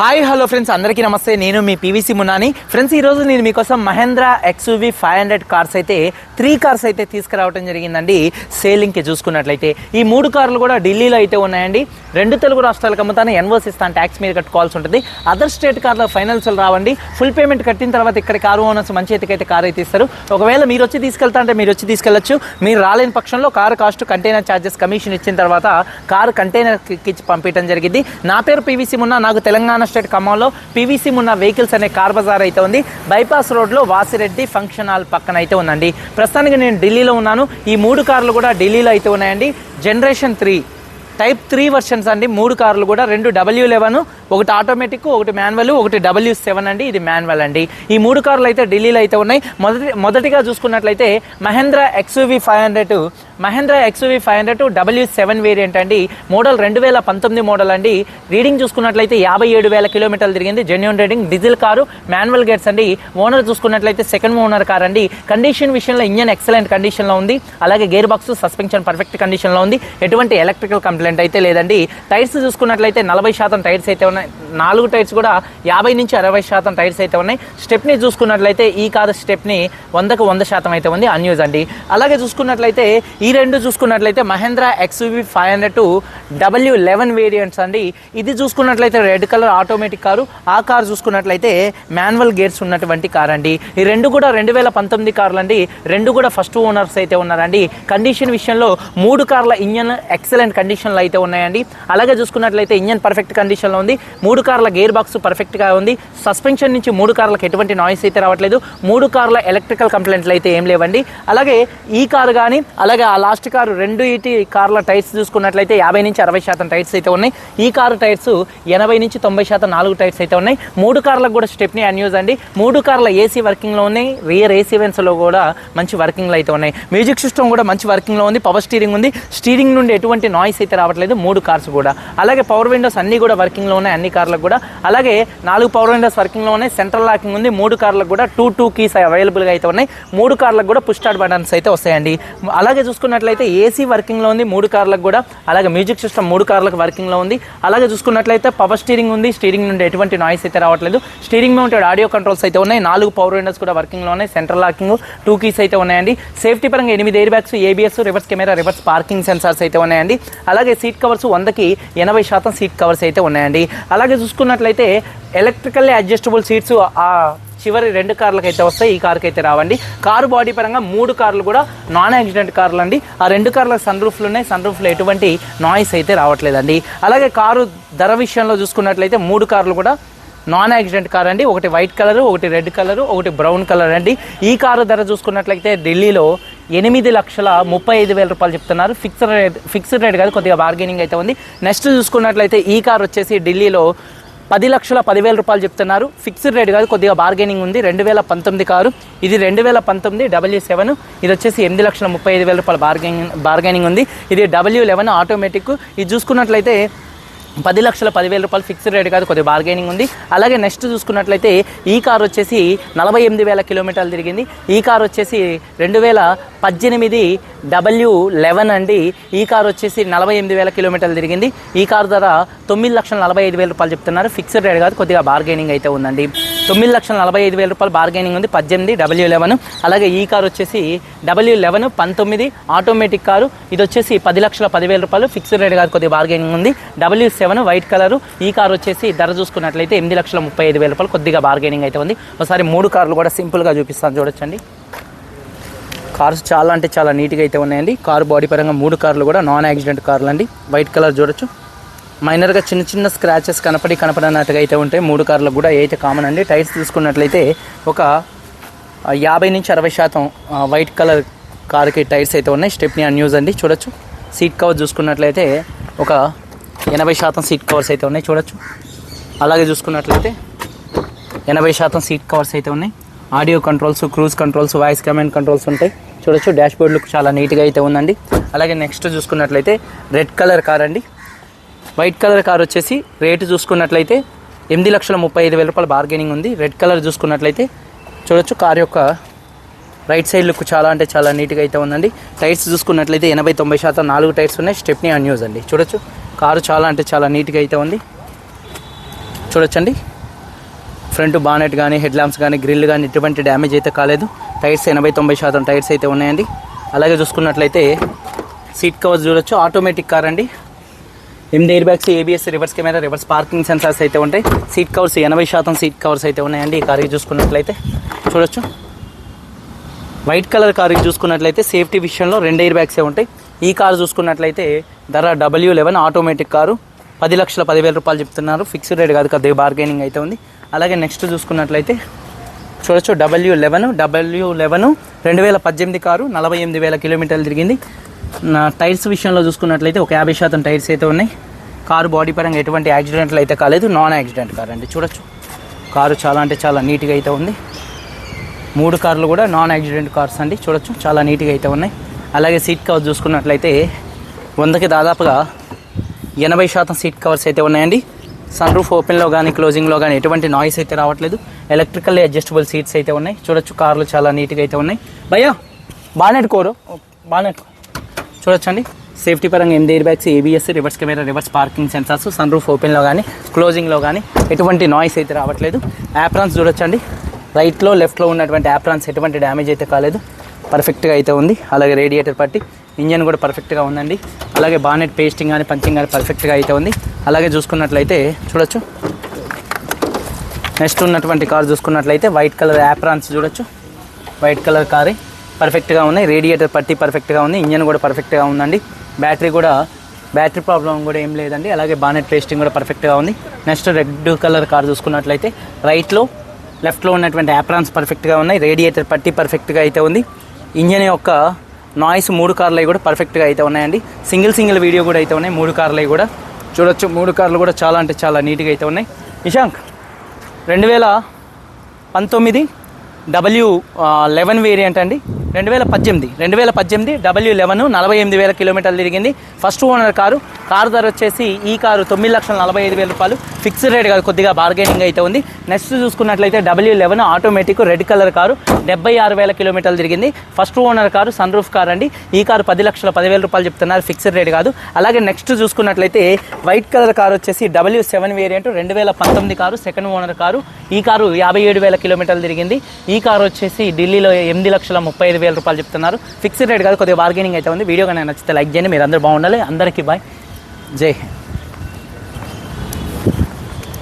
Hi hello friends అందరికీ నమస్తే. నేను మీ పీవీసీ మున్నాని. ఫ్రెండ్స్ ఈరోజు నేను మీకోసం Mahindra XUV five hundred cars అయితే త్రీ కార్స్ అయితే తీసుకురావడం జరిగిందండి. సేలింగ్కి చూసుకున్నట్లయితే. ఈ మూడు కార్లు కూడా ఢిల్లీలో అయితే ఉన్నాయండి. రెండు తెలుగు రాష్ట్రాలకు అమ్ముతాను. ఎన్వర్స్ ఇస్తాను ట్యాక్స్ మీద కట్టుకోవాల్సి ఉంటుంది. అదర్ స్టేట్ కార్లో ఫైనాన్స్ రావండి. ఫుల్ పేమెంట్ కట్టిన తర్వాత ఇక్కడ కారు ఓనర్స్ మంచి ఎత్తుకైతే కారు అయితే ఇస్తారు. ఒకవేళ మీరు వచ్చి తీసుకెళ్తా అంటే మీరు వచ్చి తీసుకెళ్ళచ్చు. మీరు రాలేని పక్షంలో car cost container charges commission ఇచ్చిన తర్వాత కారు కంటైనర్ కిచ్చి పంపించడం జరిగింది. నా పేరు పీవీసీ మున్నా. నాకు తెలంగాణ స్టేట్ ఖమ్మంలో పీవీసీ ఉన్న వెహికల్స్ అనే కార్ బజార్ అయితే ఉంది. బైపాస్ రోడ్లో వాసిరెడ్డి ఫంక్షన్ హాల్ పక్కన అయితే ఉందండి. ప్రస్తుతానికి నేను ఢిల్లీలో ఉన్నాను. ఈ మూడు కార్లు కూడా ఢిల్లీలో అయితే ఉన్నాయండి. Generation three type three versions అండి. మూడు కార్లు కూడా రెండు డబ్ల్యూ లెవెన్ ఒకటి ఆటోమేటిక్ ఒకటి మాన్యువల్ ఒకటి డబ్ల్యూ సెవెన్ అండి. ఇది మాన్యువల్ అండి. ఈ మూడు కార్లు అయితే ఢిల్లీలో అయితే ఉన్నాయి. మొదటి మొదటిగా చూసుకున్నట్లయితే Mahindra XUV five hundred Mahindra XUV five hundred W seven variant అండి. మోడల్ రెండు వేల పంతొమ్మిది మోడల్ అండి. రీడింగ్ చూసుకున్నట్లయితే యాభై ఏడు వేల కిలోమీటర్లు తిరిగింది. Genuine reading diesel car manual gates అండి. ఓనర్ చూసుకున్నట్లయితే సెకండ్ ఓనర్ కార్ అండి. కండిషన్ విషయంలో ఇంజన్ ఎక్సలెంట్ కండిషన్లో ఉంది. అలాగే గేర్ బాక్స్ సస్పెన్షన్ పర్ఫెక్ట్ కండిషన్లో ఉంది. ఎటువంటి ఎలక్ట్రికల్ కంప్లైంట్ అయితే లేదండి. టైర్స్ చూసుకున్నట్లయితే నలభై శాతం టైర్స్ అయితే ఉన్నాయి. నాలుగు టైర్స్ కూడా యాభై నుంచి అరవై శాతం టైర్స్ అయితే ఉన్నాయి. స్టెప్ని చూసుకున్నట్లయితే ఈ కారు స్టెప్ని వందకు వంద శాతం అయితే ఉంది అన్యూజ్ అండి. అలాగే చూసుకున్నట్లయితే ఈ రెండు చూసుకున్నట్లయితే Mahindra XUV five hundred two W eleven variants అండి. ఇది చూసుకున్నట్లయితే రెడ్ కలర్ ఆటోమేటిక్ కారు. ఆ కారు చూసుకున్నట్లయితే మాన్యువల్ గేర్స్ ఉన్నటువంటి కార్ అండి. ఈ రెండు కూడా రెండు వేల పంతొమ్మిది కార్లు అండి రెండు కూడా ఫస్ట్ ఓనర్స్ అయితే ఉన్నారండి. కండిషన్ విషయంలో మూడు కార్ల ఇంజన్ ఎక్సలెంట్ కండిషన్లో అయితే ఉన్నాయండి. అలాగే చూసుకున్నట్లయితే ఇంజన్ పర్ఫెక్ట్ కండిషన్లో ఉంది. మూడు కార్ల గేర్ బాక్స్ పర్ఫెక్ట్గా ఉంది. సస్పెన్షన్ నుంచి మూడు కార్లకు ఎటువంటి నాయిస్ అయితే రావట్లేదు. మూడు కార్ల ఎలక్ట్రికల్ కంప్లైంట్లు అయితే ఏం లేవండి. అలాగే ఈ కారు కానీ అలాగే ఆ లాస్ట్ కారు రెండు ఇటీ కార్ల టైర్స్ చూసుకున్నట్లయితే యాభై నుంచి అరవై శాతం టైర్స్ అయితే ఉన్నాయి. ఈ కారు టైర్స్ ఎనభై నుంచి తొంభై శాతం నాలుగు టైర్స్ అయితే ఉన్నాయి. మూడు కార్లకు కూడా స్టెప్ని అన్యూజ్ అండి. మూడు కార్ల ఏసీ వర్కింగ్లో ఉన్నాయి. రియర్ ఏసీ వెన్స్లో కూడా మంచి వర్కింగ్లు అయితే ఉన్నాయి. మ్యూజిక్ సిస్టమ్ కూడా మంచి వర్కింగ్లో ఉంది. పవర్ స్టీరింగ్ ఉంది. స్టీరింగ్ నుండి ఎటువంటి నాయిస్ అయితే రావట్లేదు. మూడు కార్స్ కూడా. అలాగే పవర్ విండోస్ అన్ని కూడా వర్కింగ్లో ఉన్నాయి. అన్ని కార్లు కార్లకు కూడా. అలాగే నాలుగు పవర్ విండోస్ వర్కింగ్లో ఉన్నాయి సెంట్రల్ లాకింగ్ ఉంది. మూడు కార్లకు కూడా టూ టూ కీస్ అవైలబుల్గా అయితే ఉన్నాయి. మూడు కార్లకు కూడా పుష్ స్టార్ట్ బటన్స్ అయితే వస్తాయండి. అలాగే చూసుకున్నట్లయితే ఏసీ వర్కింగ్లో ఉంది. మూడు కార్లకు కూడా. అలాగే మ్యూజిక్ సిస్టమ్ మూడు కార్లకు వర్కింగ్లో ఉంది. అలాగే చూసుకున్నట్లయితే పవర్ స్టీరింగ్ ఉంది. స్టీరింగ్ నుండి ఎటువంటి నాయిస్ అయితే రావట్లేదు. స్టీరింగ్ మౌంటెడ్ ఆడియో కంట్రోల్స్ అయితే ఉన్నాయి. నాలుగు పవర్ విండోస్ కూడా వర్కింగ్లో ఉన్నాయి సెంట్రల్ లాకింగ్ టూ కీస్ అయితే ఉన్నాయండి. సేఫ్టీ పరంగా ఎనిమిది air bags ABS reverse camera reverse parking sensors అయితే ఉన్నాయండి. అలాగే సీట్ కవర్స్ వందకి ఎనభై శాతం సీట్ కవర్స్ అయితే ఉన్నాయండి. అలాగే చూసుకున్నట్లయితే ఎలక్ట్రికల్లీ అడ్జస్టబుల్ సీట్స్ ఆ చివరి రెండు కార్లకు అయితే వస్తాయి ఈ కార్కి అయితే రావండి. కారు బాడీ పరంగా మూడు కార్లు కూడా నాన్ యాక్సిడెంట్ కార్లు అండి ఆ రెండు కార్లకు సన్ రూఫ్లు ఉన్నాయి సన్ రూఫ్లో ఎటువంటి నాయిస్ అయితే రావట్లేదండి. అలాగే కారు ధర విషయంలో చూసుకున్నట్లయితే మూడు కార్లు కూడా నాన్ యాక్సిడెంట్ కార్ అండి. ఒకటి వైట్ కలర్ ఒకటి రెడ్ కలర్ ఒకటి బ్రౌన్ కలర్ అండి. ఈ కారు ధర చూసుకున్నట్లయితే ఢిల్లీలో ఎనిమిది లక్షల ముప్పై ఐదు వేల రూపాయలు చెప్తున్నారు. ఫిక్స్డ్ రేట్ ఫిక్స్డ్ రేట్ కాదు కొద్దిగా బార్గెనింగ్ అయితే ఉంది. నెక్స్ట్ చూసుకున్నట్లయితే ఈ కార్ వచ్చేసి ఢిల్లీలో పది లక్షల పదివేల రూపాయలు చెప్తున్నారు. ఫిక్స్డ్ రేట్ కాదు కొద్దిగా బార్గెనింగ్ ఉంది. రెండు వేల పంతొమ్మిది కారు. ఇది రెండు వేల పంతొమ్మిది డబ్ల్యూ సెవెన్. ఇది వచ్చేసి ఎనిమిది లక్షల ముప్పై ఐదు వేల రూపాయల బార్గెనింగ్ బార్గెనింగ్ ఉంది. ఇది డబ్ల్యూ లెవెన్ ఆటోమేటిక్. ఇది చూసుకున్నట్లయితే పది లక్షల పదివేల రూపాయలు ఫిక్స్డ్ రేట్ కాదు కొద్దిగా బార్గెనింగ్ ఉంది. అలాగే నెక్స్ట్ చూసుకున్నట్లయితే ఈ కార్ వచ్చేసి నలభై ఎనిమిది వేల కిలోమీటర్లు తిరిగింది. ఈ కార్ వచ్చేసి రెండు వేల పద్దెనిమిది డబ్ల్యూ లెవెన్ అండి. ఈ కార్ వచ్చేసి నలభై ఎనిమిది వేల కిలోమీటర్లు తిరిగింది. ఈ కార్ ధర తొమ్మిది లక్షల నలభై ఐదు వేల రూపాయలు చెప్తున్నారు. ఫిక్స్డ్ రేట్ కాదు కొద్దిగా బార్గెనింగ్ అయితే ఉందండి. తొమ్మిది లక్షల నలభై ఐదు వేల రూపాయలు బార్గెనింగ్ ఉంది. పద్దెనిమిది డబ్ల్యూ లెవెన్ అలాగే ఈ కార్ వచ్చేసి డబ్ల్యూ లెవెన్ పంతొమ్మిది ఆటోమేటిక్ కారు. ఇది వచ్చేసి పది లక్షల పదివేల రూపాయలు ఫిక్స్డ్ రేట్ కాదు కొద్దిగా బార్గెనింగ్ ఉంది. W seven white colour. ఈ కార్ వచ్చేసి ధర చూసుకున్నట్లయితే ఎనిమిది లక్షల ముప్పై ఐదు వేల రూపాయలు. కొద్దిగా బార్గెనింగ్ అయితే ఉంది. ఒకసారి మూడు కార్లు కూడా సింపుల్గా చూపిస్తాను చూడొచ్చండి. కార్స్ చాలా అంటే చాలా నీట్గా అయితే ఉన్నాయండి. కారు బాడీ పరంగా మూడు కార్లు కూడా నాన్ యాక్సిడెంట్ కార్లు అండి వైట్ కలర్ చూడొచ్చు. మైనర్గా చిన్న చిన్న స్క్రాచెస్ కనపడి కనపడనట్టుగా అయితే ఉంటాయి. మూడు కార్లకు కూడా అయితే కామన్ అండి. టైర్స్ చూసుకున్నట్లయితే ఒక యాభై నుంచి అరవై శాతం వైట్ కలర్ కార్కి టైర్స్ అయితే ఉన్నాయి. స్టెప్ని అన్యూజ్ అండి. చూడొచ్చు. సీట్ కవర్ చూసుకున్నట్లయితే ఒక ఎనభై శాతం సీట్ కవర్స్ అయితే ఉన్నాయి చూడొచ్చు. అలాగే చూసుకున్నట్లయితే ఎనభై శాతం సీట్ కవర్స్ అయితే ఉన్నాయి. Audio controls cruise controls voice command controls ఉంటాయి. చూడొచ్చు డాష్ బోర్డ్ లుక్ చాలా నీట్గా అయితే ఉందండి. అలాగే నెక్స్ట్ చూసుకున్నట్లయితే రెడ్ కలర్ కార్ అండి. వైట్ కలర్ కార్ వచ్చేసి రేటు చూసుకున్నట్లయితే ఎనిమిది లక్షల ముప్పై ఐదు వేల రూపాయల బార్గెనింగ్ ఉంది. రెడ్ కలర్ చూసుకున్నట్లయితే చూడొచ్చు కార్ యొక్క రైట్ సైడ్ లుక్ చాలా అంటే చాలా నీట్గా అయితే ఉందండి. టైర్స్ చూసుకున్నట్లయితే ఎనభై తొంభై శాతం నాలుగు టైర్స్ ఉన్నాయి. స్టెప్ని అన్యూజ్ అండి. చూడొచ్చు. కారు చాలా అంటే చాలా నీట్గా అయితే ఉంది. చూడొచ్చండి. ఫ్రంట్ బానెట్ కానీ హెడ్ ల్యాంప్స్ కానీ గ్రిల్ కానీ ఎటువంటి డ్యామేజ్ అయితే కాలేదు. టైర్స్ ఎనభై తొంభై శాతం టైర్స్ అయితే ఉన్నాయండి. అలాగే చూసుకున్నట్లయితే సీట్ కవర్స్ చూడొచ్చు. ఆటోమేటిక్ కార్ అండి. ఎనిమిది air bags ABS reverse camera reverse parking sensors అయితే ఉంటాయి. సీట్ కవర్స్ ఎనభై శాతం సీట్ కవర్స్ అయితే ఉన్నాయండి ఈ కార్కి చూసుకున్నట్లయితే. చూడొచ్చు. వైట్ కలర్ కార్కి చూసుకున్నట్లయితే సేఫ్టీ విషయంలో రెండు ఎయిర్ బ్యాగ్సే ఉంటాయి. ఈ కారు చూసుకున్నట్లయితే ధర డబ్ల్యూ లెవెన్ ఆటోమేటిక్ కారు. పది లక్షల పదివేల రూపాయలు చెప్తున్నారు. ఫిక్స్డ్ రేట్ కాదు కదా బార్గెనింగ్ అయితే ఉంది. అలాగే నెక్స్ట్ చూసుకున్నట్లయితే చూడొచ్చు డబ్ల్యూ లెవెన్ డబ్ల్యూ లెవెన్ రెండు వేల పద్దెనిమిది కారు నలభై ఎనిమిది వేల కిలోమీటర్లు తిరిగింది. నా టైర్స్ విషయంలో చూసుకున్నట్లయితే ఒక యాభై శాతం టైర్స్ అయితే ఉన్నాయి. కారు బాడీ పరంగా ఎటువంటి యాక్సిడెంట్లు అయితే కాలేదు. నాన్ యాక్సిడెంట్ కార్ అండి చూడొచ్చు. కారు చాలా అంటే చాలా నీట్గా అయితే ఉంది. మూడు కార్లు కూడా నాన్ యాక్సిడెంట్ కార్స్ అండి చూడొచ్చు. చాలా నీట్గా అయితే ఉన్నాయి. అలాగే సీట్ కవర్ చూసుకున్నట్లయితే వందకి దాదాపుగా ఎనభై శాతం సీట్ కవర్స్ అయితే ఉన్నాయండి. సన్ రూఫ్ ఓపెన్లో కానీ క్లోజింగ్లో కానీ ఎటువంటి నాయిస్ అయితే రావట్లేదు. ఎలక్ట్రికల్ అడ్జస్టబుల్ సీట్స్ అయితే ఉన్నాయి. చూడొచ్చు కార్లు చాలా నీట్గా అయితే ఉన్నాయి. భయ్యా బాగానే కోరు. బానెట్. చూడొచ్చండి. సేఫ్టీ పరంగా ఎనిమిది air bags ABS reverse camera reverse parking sensors sun roof ఓపెన్లో కానీ క్లోజింగ్లో కానీ ఎటువంటి నాయిస్ అయితే రావట్లేదు. యాప్రాన్స్ చూడొచ్చండి. రైట్లో లెఫ్ట్లో ఉన్నటువంటి యాప్రాన్స్ ఎటువంటి డ్యామేజ్ అయితే కాలేదు. పర్ఫెక్ట్గా అయితే ఉంది. అలాగే రేడియేటర్ పట్టి ఇంజన్ కూడా పర్ఫెక్ట్గా ఉందండి. అలాగే బానెట్ పేస్టింగ్ కానీ పంచింగ్ కానీ పర్ఫెక్ట్గా అయితే ఉంది. అలాగే చూసుకున్నట్లయితే చూడొచ్చు. నెక్స్ట్ ఉన్నటువంటి కార్ చూసుకున్నట్లయితే వైట్ కలర్ యాప్రాన్స్ చూడొచ్చు. వైట్ కలర్ కారే పర్ఫెక్ట్గా ఉన్నాయి. రేడియేటర్ పట్టి పర్ఫెక్ట్గా ఉంది. ఇంజన్ కూడా పర్ఫెక్ట్గా ఉందండి. బ్యాటరీ కూడా బ్యాటరీ ప్రాబ్లం కూడా ఏం లేదండి. అలాగే బానెట్ పేస్టింగ్ కూడా పర్ఫెక్ట్గా ఉంది. నెక్స్ట్ రెడ్ కలర్ కార్ చూసుకున్నట్లయితే రైట్లో లెఫ్ట్లో ఉన్నటువంటి యాప్రాన్స్ పర్ఫెక్ట్గా ఉన్నాయి. రేడియేటర్ పట్టి పర్ఫెక్ట్గా అయితే ఉంది. ఇంజన్ యొక్క నాయిస్ మూడు కార్లు అవి కూడా పర్ఫెక్ట్గా అయితే ఉన్నాయండి. సింగిల్ సింగిల్ వీడియో కూడా అయితే ఉన్నాయి. మూడు కార్లు అవి కూడా. చూడొచ్చు. మూడు కార్లు కూడా చాలా అంటే చాలా నీట్గా అయితే ఉన్నాయి. నిశాంక్ రెండు వేల పంతొమ్మిది డబ్ల్యూ లెవెన్ వేరియంట్ అండి. రెండు వేల పద్దెనిమిది. రెండు వేల పద్దెనిమిది డబ్ల్యూ లెవెన్ నలభై ఎనిమిది వేల కిలోమీటర్లు తిరిగింది. ఫస్ట్ ఓనర్ కారు కారు ధర వచ్చేసి ఈ కారు తొమ్మిది లక్షల నలభై ఐదు వేల రూపాయలు. ఫిక్స్డ్ రేట్ కాదు కొద్దిగా బార్గెనింగ్ అయితే ఉంది. నెక్స్ట్ చూసుకున్నట్లయితే W eleven automatic red colour car డెబ్బై ఆరు వేల కిలోమీటర్లు తిరిగింది. First owner car sun roof car అండి. ఈ కారు పది లక్షల పదివేల రూపాయలు చెప్తున్నారు ఫిక్స్డ్ రేట్ కాదు. అలాగే నెక్స్ట్ చూసుకున్నట్లయితే వైట్ కలర్ కారు వచ్చేసి డబ్ల్యూ సెవెన్ వేరియంట్ రెండు వేల పంతొమ్మిది కారు సెకండ్ ఓనర్ కారు. ఈ కారు యాభై ఏడు వేల కిలోమీటర్లు తిరిగింది. ఈ కారు వచ్చేసి ఢిల్లీలో ఎనిమిది లక్షల ముప్పై ఐదు వేల రూపాయలు చెప్తున్నారు. ఫిక్స్డ్ రేట్ కాదు కొద్దిగా బార్గెనింగ్ అయితే ఉంది. వీడియో కానీ నచ్చితే లైక్ చేయండి. మీరు అందరూ బాగుండాలి. అందరికీ బాయ్ జై హింద్.